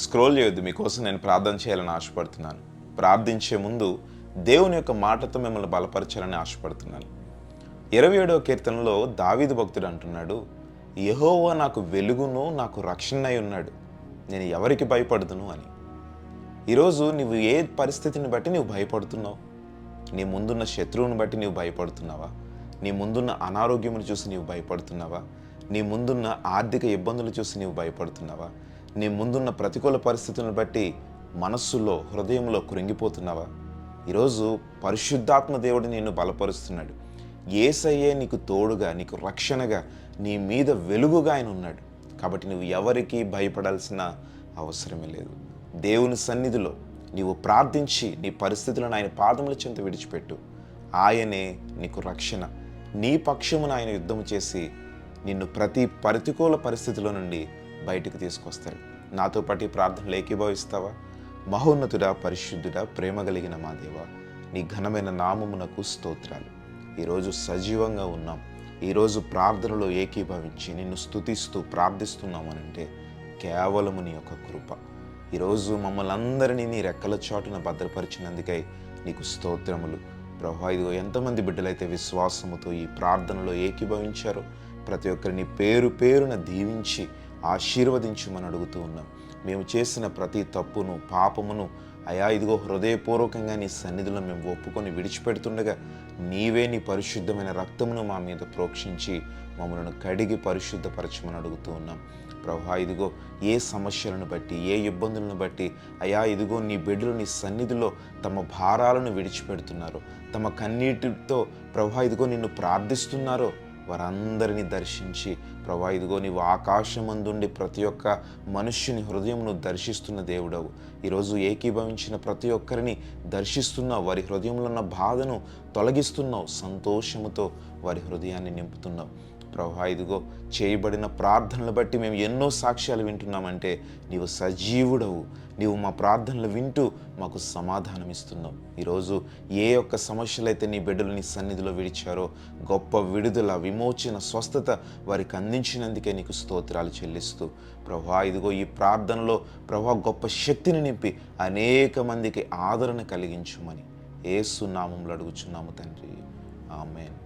Scroll చేయొద్దు మీకోసం నేను ప్రార్థన చేయాలని ఆశపడుతున్నాను. ప్రార్థించే ముందు దేవుని యొక్క మాటతో మిమ్మల్ని బలపరచాలని ఆశపడుతున్నాను. ఇరవై ఏడవ కీర్తనలో దావీదు భక్తుడు అంటున్నాడు యహోవా నాకు వెలుగును నాకు రక్షణ అయి ఉన్నాడు. నేను ఎవరికి భయపడుతును? అని. ఈరోజు నువ్వు ఏ పరిస్థితిని బట్టి నువ్వు భయపడుతున్నావు? నీ ముందున్న శత్రువుని బట్టి నువ్వు భయపడుతున్నావా? నీ ముందున్న అనారోగ్యమును చూసి నీవు భయపడుతున్నావా? నీ ముందున్న ఆర్థిక ఇబ్బందులు చూసి నీవు భయపడుతున్నావా? నీ ముందున్న ప్రతికూల పరిస్థితులను బట్టి మనస్సులో హృదయంలో కృంగిపోతున్నావా? ఈరోజు పరిశుద్ధాత్మ దేవుడు నిన్ను బలపరుస్తున్నాడు. ఏసయ్యే నీకు తోడుగా నీకు రక్షణగా నీ మీద వెలుగుగా ఆయన ఉన్నాడు. కాబట్టి నువ్వు ఎవరికీ భయపడాల్సిన అవసరమే లేదు. దేవుని సన్నిధిలో నీవు ప్రార్థించి నీ పరిస్థితులను ఆయన పాదముల చెంత విడిచిపెట్టు. ఆయనే నీకు రక్షణ. నీ పక్షమున ఆయన యుద్ధం చేసి నిన్ను ప్రతి ప్రతికూల పరిస్థితిలో నుండి బయటకు తీసుకొస్తారు. నాతో పాటు ఈ ప్రార్థనలు ఏకీభవిస్తావా? మహోన్నతుడా పరిశుద్ధుడా ప్రేమ కలిగిన మా దేవ నీ ఘనమైన నామమునకు స్తోత్రాలు. ఈరోజు సజీవంగా ఉన్నాం. ఈరోజు ప్రార్థనలో ఏకీభవించి నిన్ను స్తుతిస్తూ ప్రార్థిస్తున్నామనంటే కేవలము నీ యొక్క కృప. ఈరోజు మమ్మల్ని అందరినీ నీ రెక్కల చాటున భద్రపరిచినందుకై నీకు స్తోత్రములు. ప్రభా ఇదిగో ఎంతమంది బిడ్డలైతే విశ్వాసముతో ఈ ప్రార్థనలో ఏకీభవించారో ప్రతి ఒక్కరిని పేరు పేరున దీవించి ఆశీర్వదించమని అడుగుతూ ఉన్నాం. మేము చేసిన ప్రతి తప్పును పాపమును అయా ఇదిగో హృదయపూర్వకంగా నీ సన్నిధిలో మేము ఒప్పుకొని విడిచిపెడుతుండగా నీవే నీ పరిశుద్ధమైన రక్తమును మా మీద ప్రోక్షించి మమ్మలను కడిగి పరిశుద్ధపరచమని అడుగుతూ ఉన్నాం. ప్రభా ఇదిగో ఏ సమస్యలను బట్టి ఏ ఇబ్బందులను బట్టి అయా ఇదిగో నీ బిడ్డలు నీ సన్నిధిలో తమ భారాలను విడిచిపెడుతున్నారో. తమ కన్నీటితో ప్రభా ఇదిగో నిన్ను ప్రార్థిస్తున్నారో వారందరినీ దర్శించి ప్రభా ఇదిగో నీవు ఆకాశమందుండి ప్రతి ఒక్క మనుష్యుని హృదయమును దర్శిస్తున్న దేవుడవు. ఈరోజు ఏకీభవించిన ప్రతి ఒక్కరిని దర్శిస్తున్నావు వారి హృదయంలో ఉన్న బాధను తొలగిస్తున్నావు. సంతోషముతో వారి హృదయాన్ని నింపుతున్నావు. ప్రభా ఇదిగో చేయబడిన ప్రార్థనలు బట్టి మేము ఎన్నో సాక్ష్యాలు వింటున్నామంటే నీవు సజీవుడవు. నీవు మా ప్రార్థనలు వింటూ మాకు సమాధానం ఇస్తున్నావు ఈరోజు ఏ ఒక్క సమస్యలైతే నీ బిడ్డలు నీ సన్నిధిలో విడిచారో గొప్ప విడుదల విమోచన స్వస్థత వారికి అందించినందుకే నీకు స్తోత్రాలు చెల్లిస్తూ ప్రభా ఇదిగో ఈ ప్రార్థనలో ప్రభా గొప్ప శక్తిని నింపి అనేక మందికి ఆదరణ కలిగించుమని ఏసునామంలో అడుగుచున్నాము తండ్రి. ఆమెన్.